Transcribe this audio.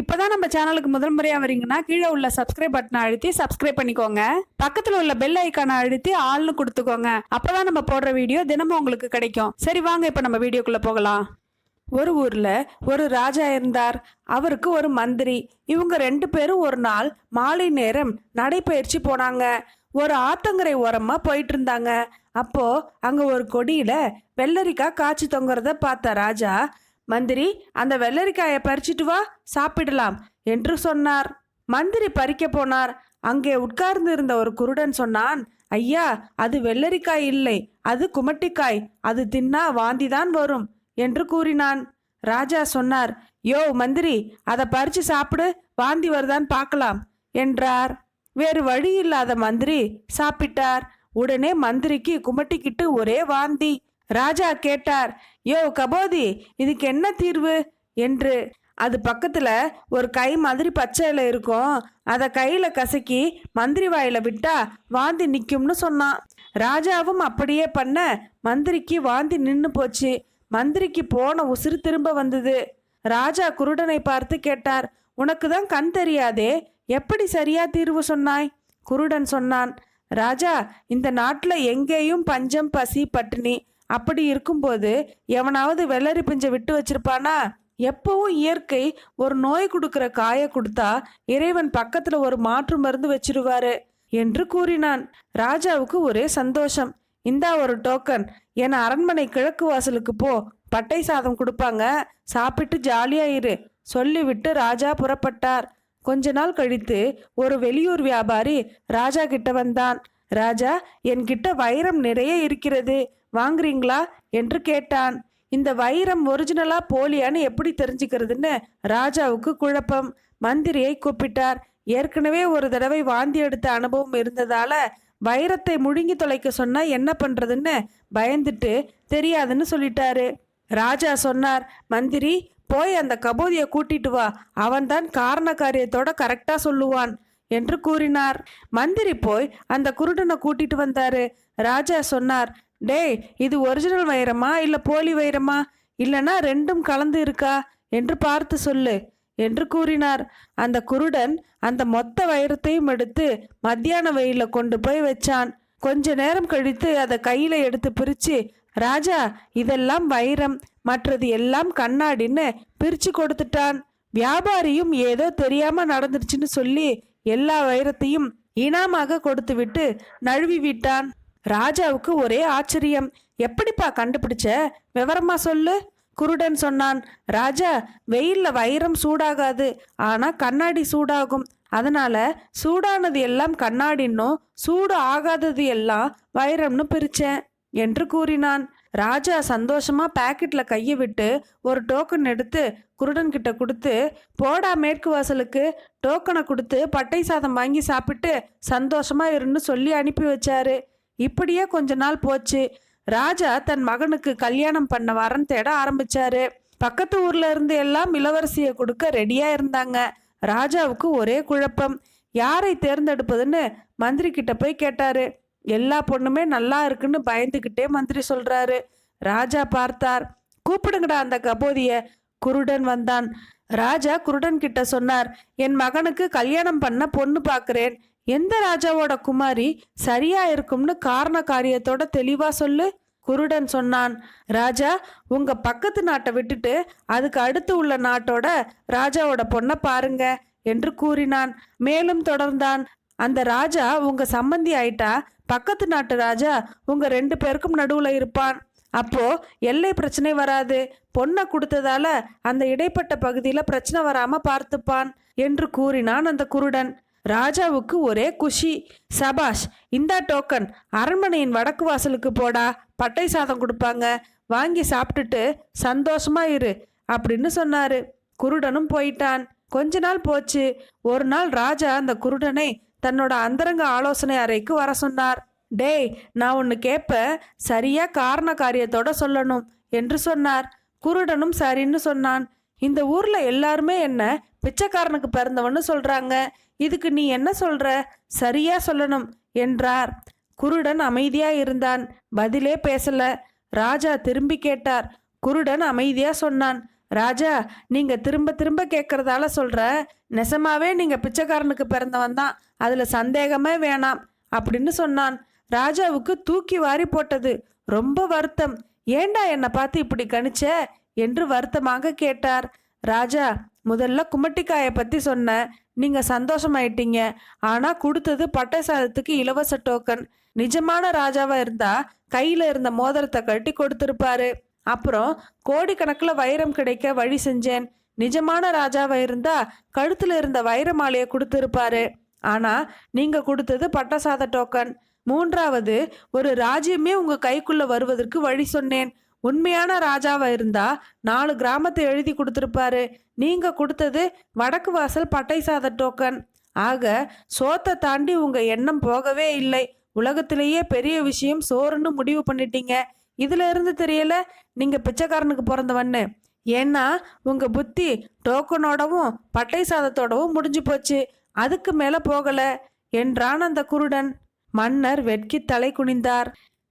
இப்போதான் நம்ம சேனலுக்கு முதல் முறையாக வரீங்கன்னா கீழே உள்ள சப்ஸ்கிரைப் பட்டனை அழுத்தி சப்ஸ்கிரைப் பண்ணிக்கோங்க. பக்கத்தில் உள்ள பெல் ஐக்கானை அழுத்தி ஆள்னு கொடுத்துக்கோங்க. அப்போதான் நம்ம போடுற வீடியோ தினமும் உங்களுக்கு கிடைக்கும். சரி வாங்க இப்போ நம்ம வீடியோக்குள்ளே போகலாம். ஒரு ஊரில் ஒரு ராஜா இருந்தார். அவருக்கு ஒரு மந்திரி. இவங்க ரெண்டு பேரும் ஒரு நாள் மாலை நேரம் நடைப்பயிற்சி போனாங்க. ஒரு ஆத்தங்கரை ஓரமாக போயிட்டு இருந்தாங்க அப்போ அங்கே ஒரு கொடியில் வெள்ளரிக்காய் காய்ச்சி தொங்குறத பார்த்த ராஜா மந்திரி அந்த வெள்ளரிக்காயை பறிச்சிட்டு வா சாப்பிடலாம் என்று சொன்னார். மந்திரி பறிக்க போனார். அங்கே உட்கார்ந்து இருந்த ஒரு குருடன் சொன்னான் ஐயா அது வெள்ளரிக்காய் இல்லை அது குமட்டிக்காய் அது தின்னா வாந்திதான் வரும் என்று கூறினான். ராஜா சொன்னார் யோ மந்திரி அதை பறிச்சு சாப்பிடு வாந்தி வருதான்னு பார்க்கலாம் என்றார். வேறு வழி இல்லாத மந்திரி சாப்பிட்டார். உடனே மந்திரிக்கு குமட்டிக்கிட்டு ஒரே வாந்தி. ராஜா கேட்டார் யோ கபோதி இதுக்கு என்ன தீர்வு? என்று. அது பக்கத்தில் ஒரு கை மாதிரி பச்சை இலை இருக்கும். அதை கையில் கசக்கி மந்திரி வாயில் விட்டா வாந்தி நிற்கும்னு சொன்னான். ராஜாவும் அப்படியே பண்ண மந்திரிக்கு வாந்தி நின்று போச்சு. மந்திரிக்கு போன உசிறு திரும்ப வந்தது. ராஜா குருடனை பார்த்து கேட்டார் உனக்கு தான் கண் தெரியாதே எப்படி சரியா தீர்வு சொன்னாய்? குருடன் சொன்னான் ராஜா இந்த நாட்டில் எங்கேயும் பஞ்சம் பசி பட்டினி அப்படி இருக்கும்போது எவனாவது வெள்ளரி பிஞ்சை விட்டு வச்சிருப்பானா? எப்பவும் இயற்கை ஒரு நோய் கொடுக்கிற காயை கொடுத்தா இறைவன் பக்கத்துல ஒரு மாற்று மருந்து வச்சிருவாரு என்று கூறினான். ராஜாவுக்கு ஒரே சந்தோஷம். இந்தா ஒரு டோக்கன் என் அரண்மனை கிழக்கு வாசலுக்கு போ. பட்டை சாதம் கொடுப்பாங்க. சாப்பிட்டு ஜாலியா இரு. சொல்லிவிட்டு ராஜா புறப்பட்டார். கொஞ்ச நாள் கழித்து ஒரு வெளியூர் வியாபாரி ராஜா கிட்ட வந்தான். ராஜா என்கிட்ட வைரம் நிறைய இருக்கிறது. வாங்குறீங்களா என்று கேட்டான். இந்த வைரம் ஒரிஜினலா போலியான்னு எப்படி தெரிஞ்சுக்கிறதுன்னு ராஜாவுக்கு குழப்பம். மந்திரியை கூப்பிட்டார். ஏற்கனவே ஒரு தடவை வாந்தி எடுத்த அனுபவம் இருந்ததால வைரத்தை முழுங்கி தொலைக்க சொன்னா என்ன பண்றதுன்னு பயந்துட்டு தெரியாதுன்னு சொல்லிட்டாரு. ராஜா சொன்னார் மந்திரி போய் அந்த கபோதியை கூட்டிட்டு வா. அவன்தான் காரண காரியத்தோட கரெக்டா சொல்லுவான் என்று கூறினார். மந்திரி போய் அந்த குருடனை கூட்டிட்டு வந்தாரு. ராஜா சொன்னார் டேய் இது ஒரிஜினல் வைரமா இல்லை போலி வைரமா? இல்லைனா ரெண்டும் கலந்து இருக்கா? என்று பார்த்து சொல்லு என்று கூறினார். அந்த குருடன் அந்த மொத்த வைரத்தையும் எடுத்து மத்தியான வெயில கொண்டு போய் வச்சான். கொஞ்ச நேரம் கழித்து அதை கையில எடுத்து பிரிச்சு ராஜா இதெல்லாம் வைரம். மற்றது எல்லாம் கண்ணாடின்னு பிரிச்சு கொடுத்துட்டான். வியாபாரியும் ஏதோ தெரியாம நடந்துருச்சுன்னு சொல்லி எல்லா வைரத்தையும் இனாமாக கொடுத்து விட்டு நழுவி விட்டான் ராஜாவுக்கு ஒரே ஆச்சரியம். எப்படிப்பா கண்டுபிடிச்ச? விவரமா சொல்லு. குருடன் சொன்னான் ராஜா வெயில்ல வைரம் சூடாகாது. ஆனா கண்ணாடி சூடாகும். அதனால சூடானது எல்லாம் கண்ணாடின்னும் சூடு ஆகாதது எல்லாம் வைரம்னு பிரிச்சேன் என்று கூறினான். ராஜா சந்தோஷமா பாக்கெட்ல கையை விட்டு ஒரு டோக்கன் எடுத்து குருடன் கிட்ட கொடுத்து போடா மேற்கு வாசலுக்கு. டோக்கனை கொடுத்து பட்டை சாதம் வாங்கி சாப்பிட்டு சந்தோஷமா இருன்னு சொல்லி அனுப்பி வச்சாரு. இப்படியே கொஞ்ச நாள் போச்சு. ராஜா தன் மகனுக்கு கல்யாணம் பண்ண வரன் தேட ஆரம்பிச்சாரு. பக்கத்து ஊர்ல இருந்து எல்லாம் இளவரசியை கொடுக்க ரெடியா இருந்தாங்க. ராஜாவுக்கு ஒரே குழப்பம். யாரை தேர்ந்தெடுப்பதுன்னு மந்திரி கிட்ட போய் கேட்டாரு. எல்லா பொண்ணுமே நல்லா இருக்குன்னு பயந்துக்கிட்டே மந்திரி சொல்றாரு. ராஜா பார்த்தார். கூப்பிடுங்கடா அந்த கபோதிய. குருடன் வந்தான். ராஜா குருடன் கிட்ட சொன்னார். என் மகனுக்கு கல்யாணம் பண்ண பொண்ணு பார்க்கிறேன் எந்த ராஜாவோட குமாரி சரியா இருக்கும்னு காரண காரியத்தோட தெளிவா சொல்லு. குருடன் சொன்னான் ராஜா உங்க பக்கத்து நாட்டை விட்டுட்டு அதுக்கு அடுத்து உள்ள நாட்டோட ராஜாவோட பொண்ணை பாருங்க என்று கூறினான். மேலும் தொடர்ந்தான் அந்த ராஜா உங்க சம்பந்தி ஆயிட்டா பக்கத்து நாட்டு ராஜா உங்க ரெண்டு பேருக்கும் நடுவுல இருப்பான். அப்போ எல்லை பிரச்சனை வராது. பொண்ணை கொடுத்ததால அந்த இடைப்பட்ட பகுதியில பிரச்சனை வராம பார்த்துப்பான் என்று கூறினான் அந்த குருடன். ராஜாவுக்கு ஒரே குஷி. சபாஷ் இந்தா டோக்கன் அரண்மனையின் வடக்கு வாசலுக்கு போடா பட்டை சாதம் கொடுப்பாங்க வாங்கி சாப்பிட்டுட்டு சந்தோஷமா இரு அப்படின்னு சொன்னாரு. குருடனும் போயிட்டான். கொஞ்ச நாள் போச்சு. ஒரு நாள் ராஜா அந்த குருடனை தன்னோட அந்தரங்க ஆலோசனை அறைக்கு வர சொன்னார். டேய் நான் ஒன்று கேட்பேன் சரியா காரண காரியத்தோட சொல்லணும் என்று சொன்னார். குருடனும் சரின்னு சொன்னான். இந்த ஊர்ல எல்லாருமே என்ன பிச்சைக்காரனுக்கு பிறந்தவன்னு சொல்றாங்க. இதுக்கு நீ என்ன சொல்ற? சரியா சொல்லணும் என்றார். குருடன் அமைதியா இருந்தான். பதிலே பேசல. ராஜா திரும்பி கேட்டார். குருடன் அமைதியா சொன்னான். ராஜா நீங்க திரும்ப திரும்ப கேட்கறதால சொல்ற? நெசமாவே நீங்க பிச்சைக்காரனுக்கு பிறந்தவன் தான். அதுல சந்தேகமே வேணாம் அப்படின்னு சொன்னான். ராஜாவுக்கு தூக்கி வாரி போட்டது. ரொம்ப வருத்தம். ஏண்டா என்னை பார்த்து இப்படி கணிச்ச? என்று வருத்தமாக கேட்டார். ராஜா முதல்ல குமட்டிக்காயை பற்றி சொன்னேன் நீங்கள் சந்தோஷமாயிட்டீங்க. ஆனால் கொடுத்தது பட்டை சாதத்துக்கு இலவச டோக்கன் நிஜமான ராஜாவாக இருந்தா கையில் இருந்த மோதிரத்தை கட்டி கொடுத்துருப்பாரு. அப்புறம் கோடிக்கணக்கில் வைரம் கிடைக்க வழி செஞ்சேன். நிஜமான ராஜாவாக இருந்தா கழுத்தில் இருந்த வைர மாலையை கொடுத்துருப்பாரு. ஆனால் நீங்கள் கொடுத்தது பட்டசாத டோக்கன் மூன்றாவது ஒரு ராஜ்யமே உங்கள் கைக்குள்ளே வருவதற்கு வழி சொன்னேன். உண்மையான ராஜாவா இருந்தா நாலு கிராமத்தை எழுதி கொடுத்துருப்பாரு. நீங்க கொடுத்தது வடக்கு வாசல் பட்டை சாத டோக்கன் ஆக சோத்தை தாண்டி உங்க எண்ணம் போகவே இல்லை. உலகத்திலேயே பெரிய விஷயம் சோறுன்னு முடிவு பண்ணிட்டீங்க. இதுல இருந்து தெரியல நீங்க பிச்சைக்காரனுக்கு பிறந்தவன்னு. ஏன்னா உங்க புத்தி டோக்கனோடவும் பட்டை சாதத்தோடவும் முடிஞ்சு போச்சு. அதுக்கு மேல போகல என்றான் அந்த குருடன். மன்னர் வெட்கி தலை குனிந்தார்.